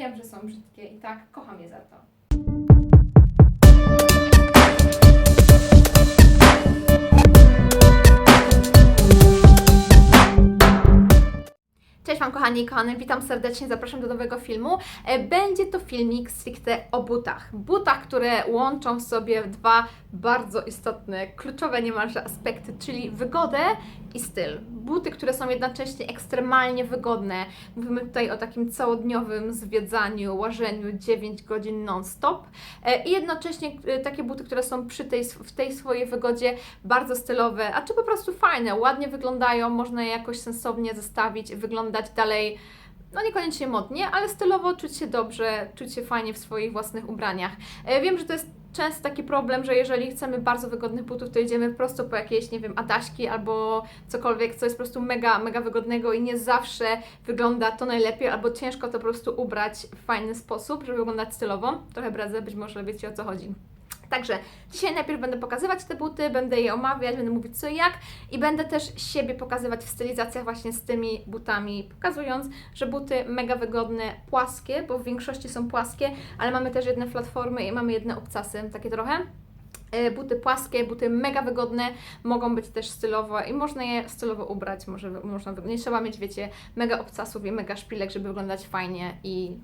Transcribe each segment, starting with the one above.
wiem, że są brzydkie i tak kocham je za to. Wam kochani i kochane, witam serdecznie, zapraszam do nowego filmu. E, Będzie to filmik stricte o butach. Butach, które łączą w sobie dwa bardzo istotne, kluczowe niemalże aspekty, czyli wygodę i styl. Buty, które są jednocześnie ekstremalnie wygodne. Mówimy tutaj o takim całodniowym zwiedzaniu, łażeniu 9 godzin non-stop. E, I jednocześnie e, takie buty, które są przy tej, w tej swojej wygodzie bardzo stylowe, a czy po prostu fajne, ładnie wyglądają, można je jakoś sensownie zestawić, wyglądać dalej no niekoniecznie modnie, ale stylowo czuć się dobrze, czuć się fajnie w swoich własnych ubraniach. E, Wiem, że to jest często taki problem, że jeżeli chcemy bardzo wygodnych butów, to idziemy prosto po jakieś, nie wiem, adaśki albo cokolwiek, co jest po prostu mega, mega wygodnego i nie zawsze wygląda to najlepiej, albo ciężko to po prostu ubrać w fajny sposób, żeby wyglądać stylowo. Trochę bradzę, być może wiecie o co chodzi. Także dzisiaj najpierw będę pokazywać te buty, będę je omawiać, będę mówić co i jak i będę też siebie pokazywać w stylizacjach właśnie z tymi butami, pokazując, że buty mega wygodne, płaskie, bo w większości są płaskie, ale mamy też jedne platformy i mamy jedne obcasy, takie trochę. E, Buty płaskie, buty mega wygodne, mogą być też stylowe i można je stylowo ubrać, może, można, nie trzeba mieć, wiecie, mega obcasów i mega szpilek, żeby wyglądać fajnie i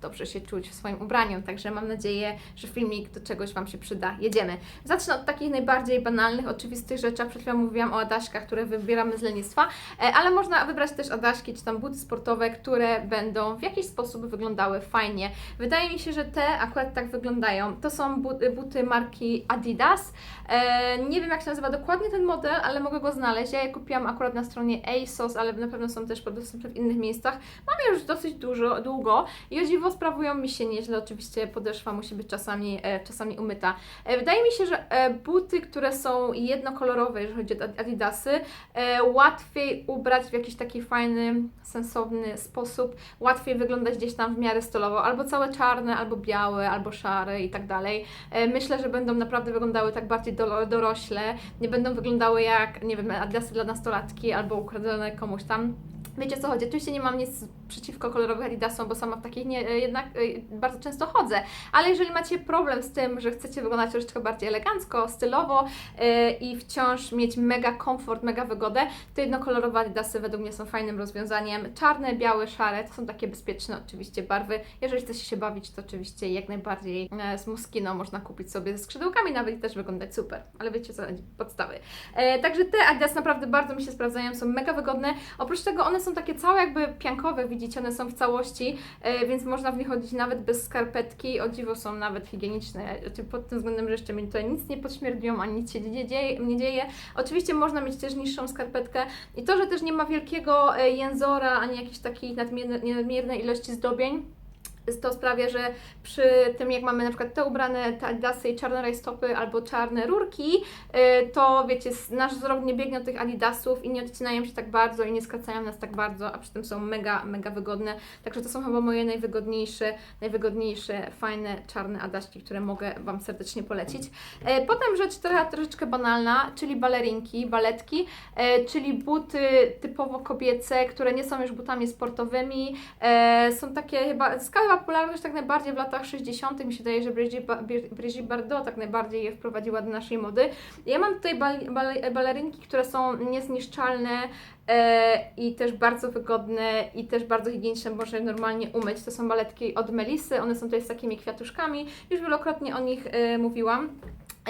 dobrze się czuć w swoim ubraniu. Także mam nadzieję, że filmik do czegoś Wam się przyda. Jedziemy. Zacznę od takich najbardziej banalnych, oczywistych rzeczy. Przed chwilą mówiłam o adaśkach, które wybieramy z lenistwa, e, ale można wybrać też adaśki czy tam buty sportowe, które będą w jakiś sposób wyglądały fajnie. Wydaje mi się, że te akurat tak wyglądają. To są buty, marki Adidas. E, nie wiem, jak się nazywa dokładnie ten model, ale mogę go znaleźć. Ja je kupiłam akurat na stronie ASOS, ale na pewno są też dostępne w innych miejscach. Mam je już dosyć dużo, długo i o dziwo sprawują mi się nieźle. Oczywiście podeszwa musi być czasami, e, czasami umyta. E, wydaje mi się, że e, buty, które są jednokolorowe, jeżeli chodzi o Ad- Adidasy, łatwiej ubrać w jakiś taki fajny, sensowny sposób, łatwiej wyglądać gdzieś tam w miarę stylowo, albo całe czarne, albo białe, albo szare i tak dalej. Myślę, że będą naprawdę wyglądały tak bardziej do, dorośle, nie będą wyglądały jak, nie wiem, adidasy dla nastolatki albo ukradzione komuś tam. Wiecie o co chodzi? Oczywiście nie mam nic przeciwko kolorowym Adidasom, bo sama w takich nie, jednak y, bardzo często chodzę, ale jeżeli macie problem z tym, że chcecie wyglądać troszeczkę bardziej elegancko, stylowo y, i wciąż mieć mega komfort, mega wygodę, to jednokolorowe Adidasy według mnie są fajnym rozwiązaniem. Czarne, białe, szare to są takie bezpieczne oczywiście barwy. Jeżeli chcecie się bawić, to oczywiście jak najbardziej e, z Moschino można kupić sobie ze skrzydełkami, nawet i też wyglądać super, ale wiecie co podstawy. E, także te Adidas naprawdę bardzo mi się sprawdzają, są mega wygodne. Oprócz tego one są takie całe jakby piankowe, widzicie, one są w całości, e, więc można w nich chodzić nawet bez skarpetki. O dziwo są nawet higieniczne, pod tym względem, że jeszcze mi tutaj nic nie podśmierdziło, ani nic się nie dzieje. Nie dzieje. Oczywiście można mieć też niższą skarpetkę i to, że też nie ma wielkiego e, jęzora, ani jakiejś takiej nadmierne, nadmiernej ilości zdobień, to sprawia, że przy tym jak mamy na przykład te ubrane, adidasy i czarne rajstopy albo czarne rurki, y, to wiecie, nasz wzrok nie biegnie od tych adidasów i nie odcinają się tak bardzo i nie skracają nas tak bardzo, a przy tym są mega, mega wygodne. Także to są chyba moje najwygodniejsze, najwygodniejsze, fajne czarne adaśki, które mogę Wam serdecznie polecić. E, Potem rzecz trochę, troszeczkę banalna, czyli balerinki, baletki, e, czyli buty typowo kobiece, które nie są już butami sportowymi, E, są takie chyba, zyskały popularność tak najbardziej w latach 60. Mi się wydaje, że Brigitte, Brigitte Bardot tak najbardziej je wprowadziła do naszej mody. Ja mam tutaj bal, bal, balerinki, które są niezniszczalne e, i też bardzo wygodne i też bardzo higieniczne, można je normalnie umyć. To są baletki od Melisy, one są tutaj z takimi kwiatuszkami. Już wielokrotnie o nich e, mówiłam.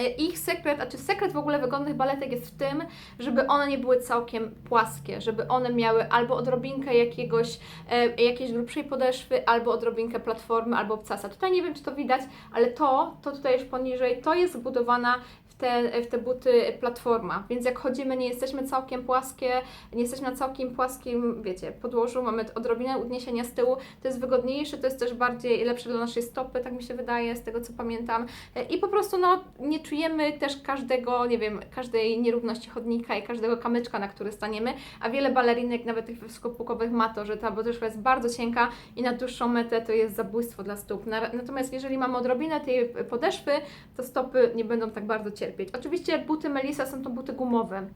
Ich sekret, a czy sekret w ogóle wygodnych baletek jest w tym, żeby one nie były całkiem płaskie, żeby one miały albo odrobinkę jakiegoś, e, jakiejś grubszej podeszwy, albo odrobinkę platformy, albo obcasa. Tutaj nie wiem, czy to widać, ale to, to tutaj już poniżej, to jest zbudowana te, w te buty platforma, więc jak chodzimy, nie jesteśmy całkiem płaskie, nie jesteśmy na całkiem płaskim, wiecie, podłożu, mamy odrobinę udniesienia z tyłu, to jest wygodniejsze, to jest też bardziej lepsze dla naszej stopy, tak mi się wydaje, z tego co pamiętam. I po prostu no, nie czujemy też każdego, nie wiem, każdej nierówności chodnika i każdego kamyczka, na który staniemy, a wiele balerinek, nawet tych wysokopukowych ma to, że ta podeszwa jest bardzo cienka i na dłuższą metę to jest zabójstwo dla stóp. Na- Natomiast jeżeli mamy odrobinę tej podeszwy, to stopy nie będą tak bardzo cierpieć. Oczywiście buty Melisa są to buty gumowe,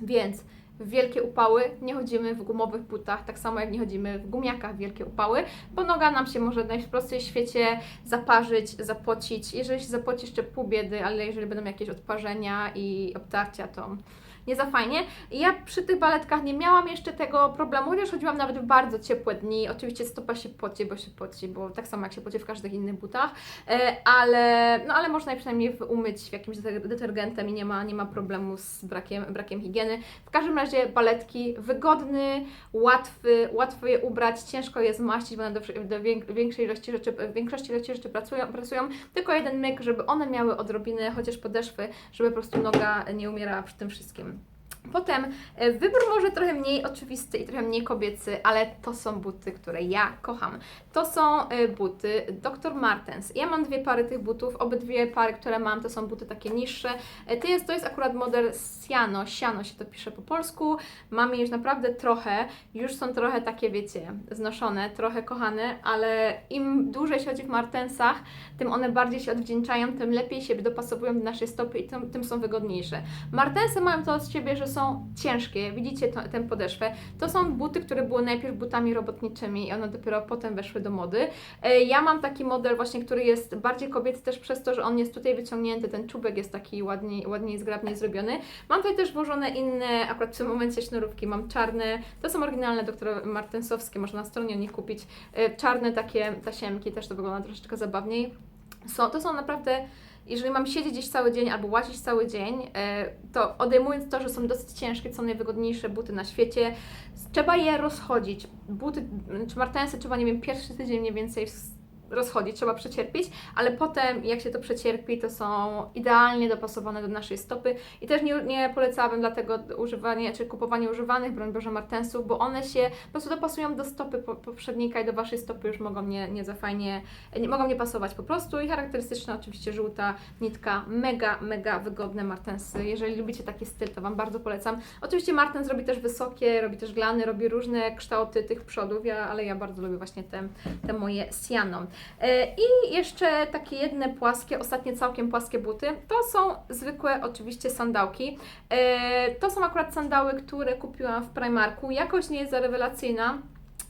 więc w wielkie upały, nie chodzimy w gumowych butach, tak samo jak nie chodzimy w gumiakach w wielkie upały, bo noga nam się może w świecie zaparzyć, zapocić. Jeżeli się zapoci, jeszcze pół biedy, ale jeżeli będą jakieś odparzenia i obtarcia, to nie za fajnie. I ja przy tych baletkach nie miałam jeszcze tego problemu, chociaż chodziłam nawet w bardzo ciepłe dni. Oczywiście stopa się poci, bo się poci, bo tak samo jak się poci w każdych innych butach, e, ale, no, ale można je przynajmniej umyć jakimś deter- detergentem i nie ma, nie ma problemu z brakiem, brakiem higieny. W każdym razie baletki wygodny, łatwy, łatwo je ubrać, ciężko je zmaścić, bo one do, do większej ilości rzeczy, w większości ilości rzeczy pracują, pracują. Tylko jeden myk, żeby one miały odrobinę chociaż podeszwy, żeby po prostu noga nie umierała przy tym wszystkim. Potem e, wybór może trochę mniej oczywisty i trochę mniej kobiecy, ale to są buty, które ja kocham. To są e, buty Dr. Martens. Ja mam dwie pary tych butów, obydwie pary, które mam, to są buty takie niższe. E, To jest, to jest akurat model Siano, Siano się to pisze po polsku. Mam jej już naprawdę trochę, już są trochę takie, wiecie, znoszone, trochę kochane, ale im dłużej się chodzi w Martensach, tym one bardziej się odwdzięczają, tym lepiej się dopasowują do naszej stopy i tym, tym są wygodniejsze. Martensy mają to z siebie, że są ciężkie. Widzicie to, tę podeszwę. To są buty, które były najpierw butami robotniczymi i one dopiero potem weszły do mody. E, Ja mam taki model właśnie, który jest bardziej kobiecy też przez to, że on jest tutaj wyciągnięty, ten czubek jest taki ładniej, ładniej zgrabnie zrobiony. Mam tutaj też włożone inne, akurat w tym momencie sznurówki, mam czarne, to są oryginalne doktora Martensowskie, można na stronie o nich kupić. E, Czarne takie tasiemki, też to wygląda troszeczkę zabawniej. Są, to są naprawdę jeżeli mam siedzieć gdzieś cały dzień albo łazić cały dzień, e, to odejmując to, że są dosyć ciężkie, są najwygodniejsze buty na świecie, trzeba je rozchodzić. Buty, czy martensy trzeba, nie wiem, pierwszy tydzień mniej więcej rozchodzić, trzeba przecierpieć, ale potem jak się to przecierpi, to są idealnie dopasowane do naszej stopy i też nie, nie polecałabym dlatego używanie, czy kupowanie używanych, broń Boże, martensów, bo one się po prostu dopasują do stopy po- poprzednika i do Waszej stopy już mogą nie, nie za fajnie, nie mogą nie pasować po prostu i charakterystyczna oczywiście żółta nitka, mega, mega wygodne martensy. Jeżeli lubicie taki styl, to Wam bardzo polecam. Oczywiście martens robi też wysokie, robi też glany, robi różne kształty tych przodów, ja, ale ja bardzo lubię właśnie te, te moje Siano. E, I jeszcze takie jedne płaskie, ostatnie całkiem płaskie buty, to są zwykłe oczywiście sandałki. E, To są akurat sandały, które kupiłam w Primarku. Jakość nie jest za rewelacyjna,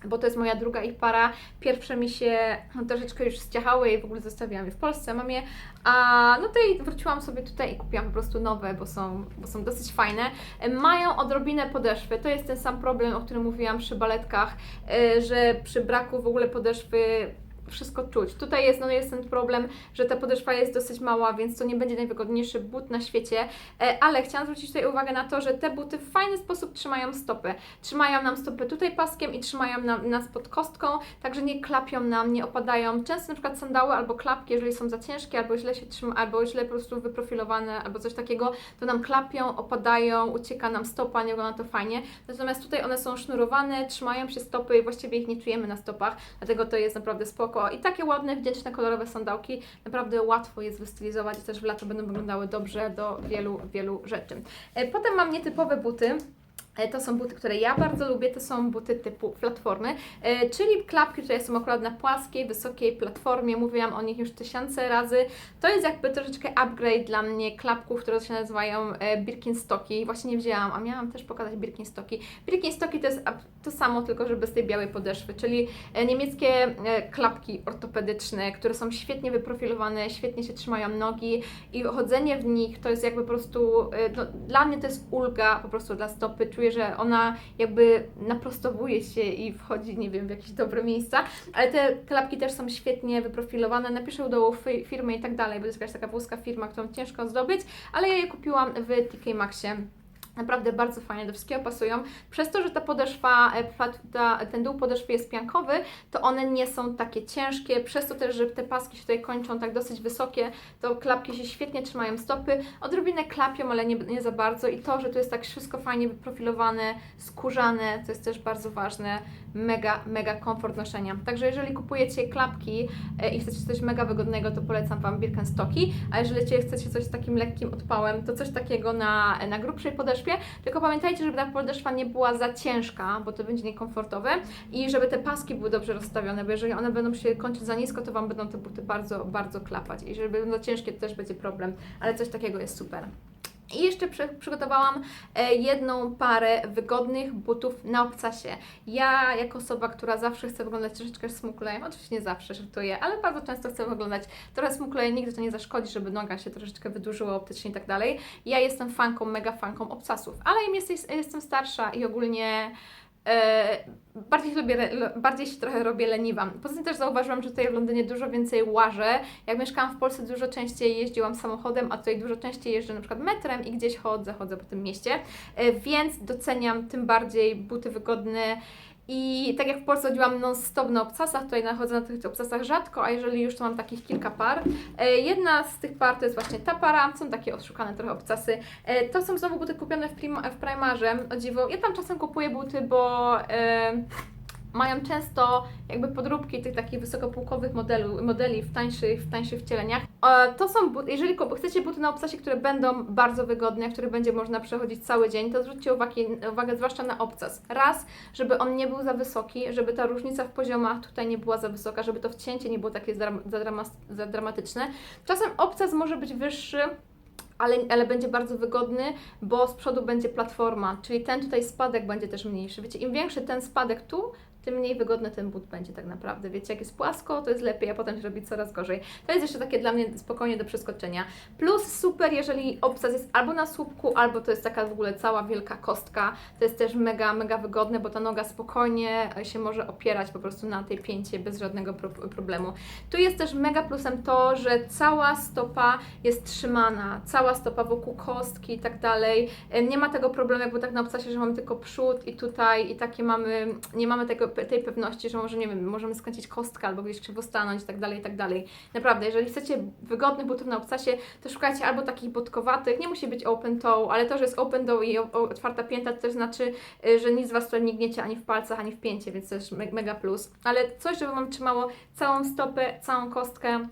bo to jest moja druga ich para. Pierwsze mi się troszeczkę już zciachały i w ogóle zostawiłam je w Polsce, mam je. A no to i wróciłam sobie tutaj i kupiłam po prostu nowe, bo są, bo są dosyć fajne. E, Mają odrobinę podeszwy. To jest ten sam problem, o którym mówiłam przy baletkach, że przy braku w ogóle podeszwy wszystko czuć. Tutaj jest, no jest ten problem, że ta podeszwa jest dosyć mała, więc to nie będzie najwygodniejszy but na świecie, E, ale chciałam zwrócić tutaj uwagę na to, że te buty w fajny sposób trzymają stopy. Trzymają nam stopy tutaj paskiem i trzymają nam, nas pod kostką, także nie klapią nam, nie opadają. Często na przykład sandały albo klapki, jeżeli są za ciężkie, albo źle się trzyma, albo źle po prostu wyprofilowane, albo coś takiego, to nam klapią, opadają, ucieka nam stopa, nie wygląda to fajnie. Natomiast tutaj one są sznurowane, trzymają się stopy i właściwie ich nie czujemy na stopach, dlatego to jest naprawdę spoko. I takie ładne, wdzięczne, kolorowe sandałki naprawdę łatwo jest wystylizować i też w lato będą wyglądały dobrze do wielu, wielu rzeczy. E, Potem mam nietypowe buty. E, To są buty, które ja bardzo lubię, to są buty typu platformy, e, czyli klapki, które są akurat na płaskiej, wysokiej platformie, mówiłam o nich już tysiące razy. To jest jakby troszeczkę upgrade dla mnie klapków, które się nazywają e, Birkenstocki. Właśnie nie wzięłam, a miałam też pokazać Birkenstocki. Birkenstocki to jest to samo, tylko że bez tej białej podeszwy, czyli niemieckie klapki ortopedyczne, które są świetnie wyprofilowane, świetnie się trzymają nogi i chodzenie w nich to jest jakby po prostu, no, dla mnie to jest ulga po prostu dla stopy. Czuję, że ona jakby naprostowuje się i wchodzi, nie wiem, w jakieś dobre miejsca, ale te klapki też są świetnie wyprofilowane. Napiszę fi- firmy i tak dalej, bo to jest jakaś taka włoska firma, którą ciężko zdobyć, ale ja je kupiłam w TK Maxie. Naprawdę bardzo fajnie do wszystkiego pasują. Przez to, że ta podeszwa, e, ta, ten dół podeszwy jest piankowy, to one nie są takie ciężkie. Przez to też, że te paski się tutaj kończą tak dosyć wysokie, to klapki się świetnie trzymają stopy. Odrobinę klapią, ale nie, nie za bardzo. I to, że tu jest tak wszystko fajnie wyprofilowane, skórzane, to jest też bardzo ważne. Mega, mega komfort noszenia. Także jeżeli kupujecie klapki e, i chcecie coś mega wygodnego, to polecam Wam Birkenstocki. A jeżeli chcecie coś z takim lekkim odpałem, to coś takiego na, na grubszej podeszwie. Tylko pamiętajcie, żeby ta podeszwa nie była za ciężka, bo to będzie niekomfortowe. I żeby te paski były dobrze rozstawione, bo jeżeli one będą się kończyć za nisko, to Wam będą te buty bardzo, bardzo klapać. I jeżeli będą za ciężkie, to też będzie problem. Ale coś takiego jest super. I jeszcze przy, przygotowałam e, jedną parę wygodnych butów na obcasie. Ja, jako osoba, która zawsze chce wyglądać troszeczkę smukle, oczywiście nie zawsze żartuję, ale bardzo często chcę wyglądać trochę smukle, nigdy to nie zaszkodzi, żeby noga się troszeczkę wydłużyła optycznie i tak dalej. Ja jestem fanką, mega fanką obcasów, ale im jestem starsza i ogólnie bardziej, lubię, bardziej się trochę robię leniwa. Poza tym też zauważyłam, że tutaj w Londynie dużo więcej łażę. Jak mieszkałam w Polsce, dużo częściej jeździłam samochodem, a tutaj dużo częściej jeżdżę na przykład metrem i gdzieś chodzę, chodzę po tym mieście. E, więc doceniam tym bardziej buty wygodne. I tak jak w Polsce chodziłam non-stop na obcasach, tutaj nachodzę na tych obcasach rzadko, a jeżeli już to mam takich kilka par. E, jedna z tych par to jest właśnie ta para, są takie odszukane trochę obcasy. E, to są znowu buty kupione w, Prima, w Primarze, o dziwo. Ja tam czasem kupuję buty, bo e, mają często jakby podróbki tych takich wysokopółkowych modelu, modeli w tańszych, w tańszych wcieleniach. To są jeżeli chcecie buty na obcasie, które będą bardzo wygodne, w których będzie można przechodzić cały dzień, to zwróćcie uwagę, uwagę zwłaszcza na obcas. Raz, żeby on nie był za wysoki, żeby ta różnica w poziomach tutaj nie była za wysoka, żeby to wcięcie nie było takie za, drama- za dramatyczne. Czasem obcas może być wyższy, ale, ale będzie bardzo wygodny, bo z przodu będzie platforma, czyli ten tutaj spadek będzie też mniejszy. Wiecie, im większy ten spadek tu, tym mniej wygodny ten but będzie tak naprawdę. Wiecie, jak jest płasko, to jest lepiej, a potem się robi coraz gorzej. To jest jeszcze takie dla mnie spokojnie do przeskoczenia. Plus super, jeżeli obcas jest albo na słupku, albo to jest taka w ogóle cała wielka kostka. To jest też mega, mega wygodne, bo ta noga spokojnie się może opierać po prostu na tej pięcie bez żadnego pro problemu. Tu jest też mega plusem to, że cała stopa jest trzymana, cała stopa wokół kostki i tak dalej. E, Nie ma tego problemu, było tak na obcasie, że mamy tylko przód i tutaj i takie mamy, nie mamy tego, tej pewności, że może, nie wiem, możemy skręcić kostkę albo gdzieś krzywo stanąć i tak dalej, i tak dalej. Naprawdę, jeżeli chcecie wygodnych butów na obcasie, to szukajcie albo takich botkowatych, nie musi być open toe, ale to, że jest open toe i otwarta pięta, to też znaczy, y, że nic z Was tutaj nie gniecie ani w palcach, ani w pięcie, więc to jest me- mega plus. Ale coś, żeby Wam trzymało całą stopę, całą kostkę,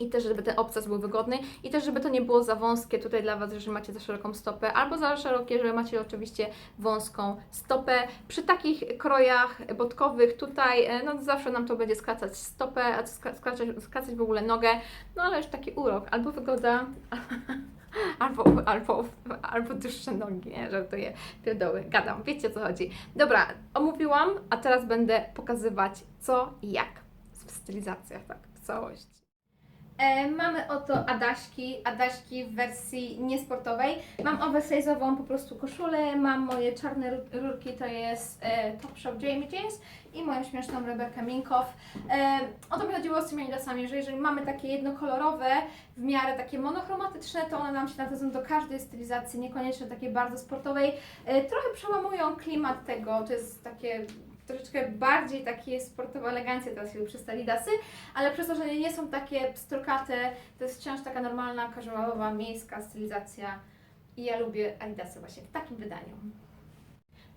i też, żeby ten obcas był wygodny i też, żeby to nie było za wąskie tutaj dla Was, jeżeli macie za szeroką stopę, albo za szerokie, jeżeli macie oczywiście wąską stopę. Przy takich krojach botkowych tutaj, e, no zawsze nam to będzie skracać stopę, a skra- skracać, skracać w ogóle nogę, no ale już taki urok, albo wygoda, albo, albo, albo dłuższe nogi, nie? Żartuję, pierdoły, gadam, wiecie o co chodzi. Dobra, omówiłam, a teraz będę pokazywać co i jak w stylizacjach, tak, w całości. E, mamy oto Adaśki, Adaśki w wersji niesportowej. Mam oversize'ową po prostu koszulę, mam moje czarne ru- rurki, to jest e, Topshop Jamie Jeans i moją śmieszną Rebecca Minkoff. E, o to mi chodziło z tymi adidasami, że jeżeli mamy takie jednokolorowe, w miarę takie monochromatyczne, to one nam się nadają do każdej stylizacji, niekoniecznie takiej bardzo sportowej. E, trochę przełamują klimat tego, to jest takie troszeczkę bardziej takie sportowe elegancje teraz się przez te adidasy, ale przez to, że nie są takie pstrokate, to jest wciąż taka normalna, casualowa, miejska stylizacja i ja lubię adidasy właśnie w takim wydaniu.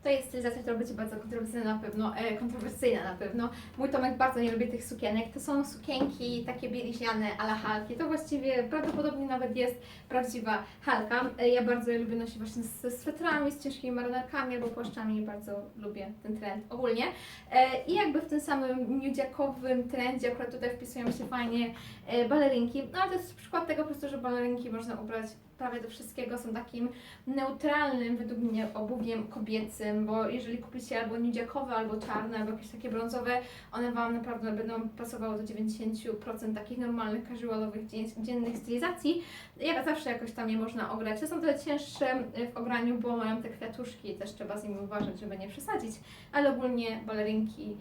To jest stylizacja, która będzie bardzo kontrowersyjna na pewno, e, kontrowersyjna na pewno. Mój Tomek bardzo nie lubi tych sukienek. To są sukienki takie bieliźniane ala halki. To właściwie prawdopodobnie nawet jest prawdziwa halka. E, ja bardzo je lubię nosić właśnie ze swetrami, z ciężkimi marynarkami albo płaszczami. Bardzo lubię ten trend ogólnie. E, I jakby w tym samym newdziakowym trendzie akurat tutaj wpisują się fajnie e, balerinki. No ale to jest przykład tego po prostu, że balerinki można ubrać prawie do wszystkiego, są takim neutralnym według mnie obuwiem kobiecym, bo jeżeli kupicie albo newdziakowe, albo czarne, albo jakieś takie brązowe, one Wam naprawdę będą pasowały do 90% takich normalnych, casualowych, dzien- dziennych stylizacji. Jak zawsze jakoś tam je można ograć. Te są trochę cięższe e, w ograniu, bo mają te kwiatuszki, też trzeba z nimi uważać, żeby nie przesadzić, ale ogólnie balerinki,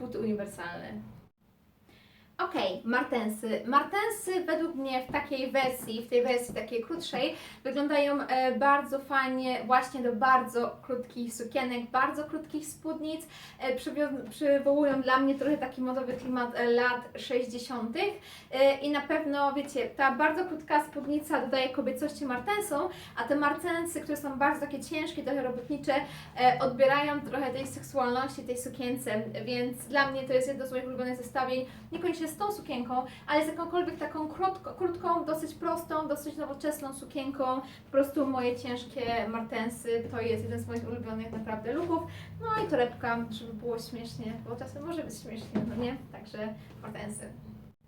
buty uniwersalne. Okej, martensy. Martensy według mnie w takiej wersji, w tej wersji takiej krótszej, wyglądają e, bardzo fajnie właśnie do bardzo krótkich sukienek, bardzo krótkich spódnic. E, przywołują dla mnie trochę taki modowy klimat e, lat 60. E, I na pewno, wiecie, ta bardzo krótka spódnica dodaje kobiecości martensom, a te martensy, które są bardzo takie ciężkie, trochę robotnicze, odbierają trochę tej seksualności tej sukience, więc dla mnie to jest jedno z moich ulubionych zestawień, niekoniecznie z tą sukienką, ale z jakąkolwiek taką krótko, krótką, dosyć prostą, dosyć nowoczesną sukienką, po prostu moje ciężkie martensy, to jest jeden z moich ulubionych naprawdę luków, no i torebka, żeby było śmiesznie, bo czasem może być śmiesznie, no nie? Także martensy.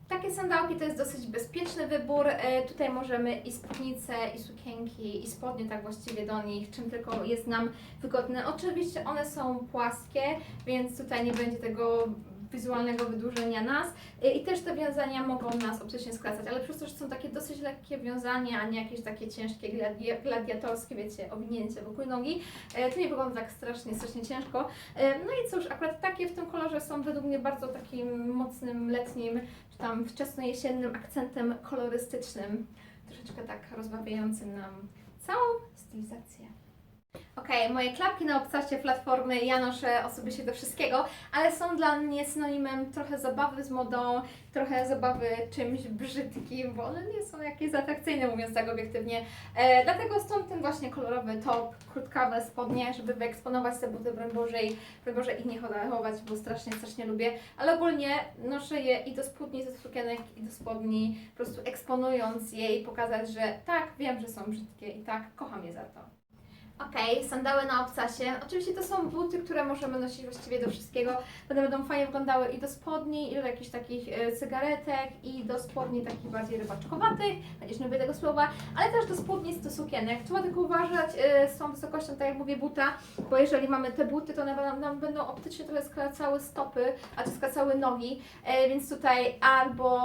Takie sandałki to jest dosyć bezpieczny wybór. E, tutaj możemy i spódnice, i sukienki, i spodnie tak właściwie do nich, czym tylko jest nam wygodne. Oczywiście one są płaskie, więc tutaj nie będzie tego wizualnego wydłużenia nas E, i też te wiązania mogą nas optycznie skracać, ale przez to, że są takie dosyć lekkie wiązania, a nie jakieś takie ciężkie gladi- gladiatorskie, wiecie, owinięcie wokół nogi, e, to nie wygląda tak strasznie, strasznie ciężko. E, No i cóż, akurat takie w tym kolorze są według mnie bardzo takim mocnym, letnim, czy tam wczesnojesiennym akcentem kolorystycznym, troszeczkę tak rozbawiającym nam całą stylizację. Okej, moje klapki na obcasie platformy ja noszę osobiście do wszystkiego, ale są dla mnie synonimem trochę zabawy z modą, trochę zabawy czymś brzydkim, bo one nie są jakieś atrakcyjne, mówiąc tak obiektywnie. E, dlatego stąd ten właśnie kolorowy top, krótkawe spodnie, żeby wyeksponować te buty, broń Boże, i broń Boże ich nie chować, bo strasznie, strasznie lubię. Ale ogólnie noszę je i do spódni, do sukienek, i do spodni, po prostu eksponując je i pokazać, że tak, wiem, że są brzydkie i tak, kocham je za to. Okej, sandały na obcasie. Oczywiście to są buty, które możemy nosić właściwie do wszystkiego. One będą fajnie wyglądały i do spodni, i do jakichś takich e, cygaretek, i do spodni takich bardziej rybaczkowatych, chociaż nie lubię tego słowa, ale też do spódnic, do sukienek. Trzeba tylko uważać e, z tą wysokością, tak jak mówię, buta, bo jeżeli mamy te buty, to one nam, nam będą optycznie trochę skracały stopy, a czy skracały nogi, e, więc tutaj albo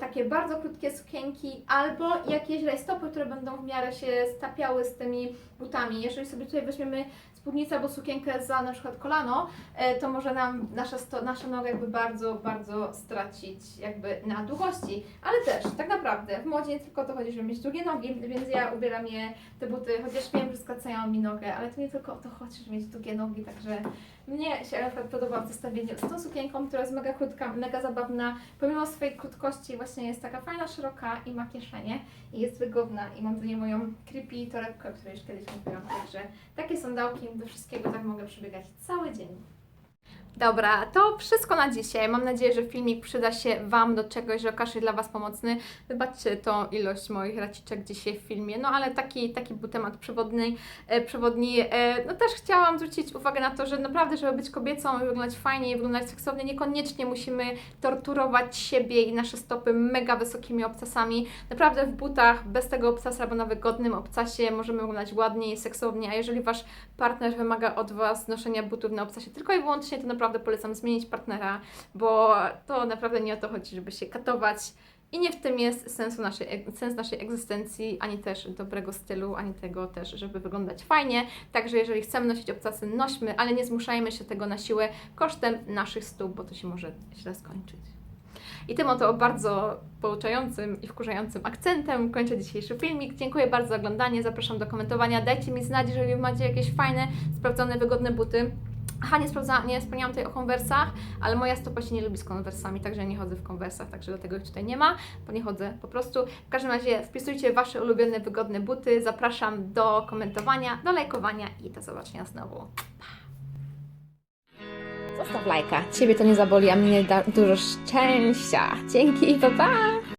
takie bardzo krótkie sukienki, albo jakieś rajstopy, które będą w miarę się stapiały z tymi butami. Jeżeli sobie tutaj weźmiemy spódnicę albo sukienkę za na przykład kolano, e, to może nam nasza, sto, nasza noga jakby bardzo, bardzo stracić jakby na długości. Ale też, tak naprawdę, w modzie nie tylko to chodzi, żeby mieć długie nogi, więc ja ubieram je, te buty, chociaż wiem, że skracają mi nogę, ale to nie tylko o to chodzi, żeby mieć długie nogi, także mnie się akurat podoba w zestawieniu z tą sukienką, która jest mega krótka, mega zabawna, pomimo swojej krótkości właśnie jest taka fajna, szeroka i ma kieszenie i jest wygodna i mam do niej moją creepy torebkę, o której już kiedyś mówiłam, także takie sandałki do wszystkiego tak mogę przebiegać cały dzień. Dobra, to wszystko na dzisiaj. Mam nadzieję, że filmik przyda się Wam do czegoś, że okaże się dla Was pomocny. Wybaczcie tą ilość moich raciczek dzisiaj w filmie, no ale taki, taki był temat przewodny, e, przewodni. E, no też chciałam zwrócić uwagę na to, że naprawdę, żeby być kobiecą i wyglądać fajnie i wyglądać seksownie, niekoniecznie musimy torturować siebie i nasze stopy mega wysokimi obcasami. Naprawdę w butach, bez tego obcasa albo na wygodnym obcasie możemy wyglądać ładnie i seksownie, a jeżeli Wasz partner wymaga od Was noszenia butów na obcasie tylko i wyłącznie, to naprawdę polecam zmienić partnera, bo to naprawdę nie o to chodzi, żeby się katować. I nie w tym jest sensu naszej, sens naszej egzystencji, ani też dobrego stylu, ani tego też, żeby wyglądać fajnie. Także jeżeli chcemy nosić obcasy, nośmy, ale nie zmuszajmy się tego na siłę kosztem naszych stóp, bo to się może źle skończyć. I tym oto bardzo pouczającym i wkurzającym akcentem kończę dzisiejszy filmik. Dziękuję bardzo za oglądanie, zapraszam do komentowania. Dajcie mi znać, jeżeli macie jakieś fajne, sprawdzone, wygodne buty. Aha, nie, nie wspomniałam tutaj o konwersach, ale moja stopa się nie lubi z konwersami, także nie chodzę w konwersach, także dlatego ich tutaj nie ma, bo nie chodzę po prostu. W każdym razie wpisujcie Wasze ulubione, wygodne buty. Zapraszam do komentowania, do lajkowania i do zobaczenia znowu. Zostaw lajka. Ciebie to nie zaboli, a mnie da dużo szczęścia. Dzięki, pa pa!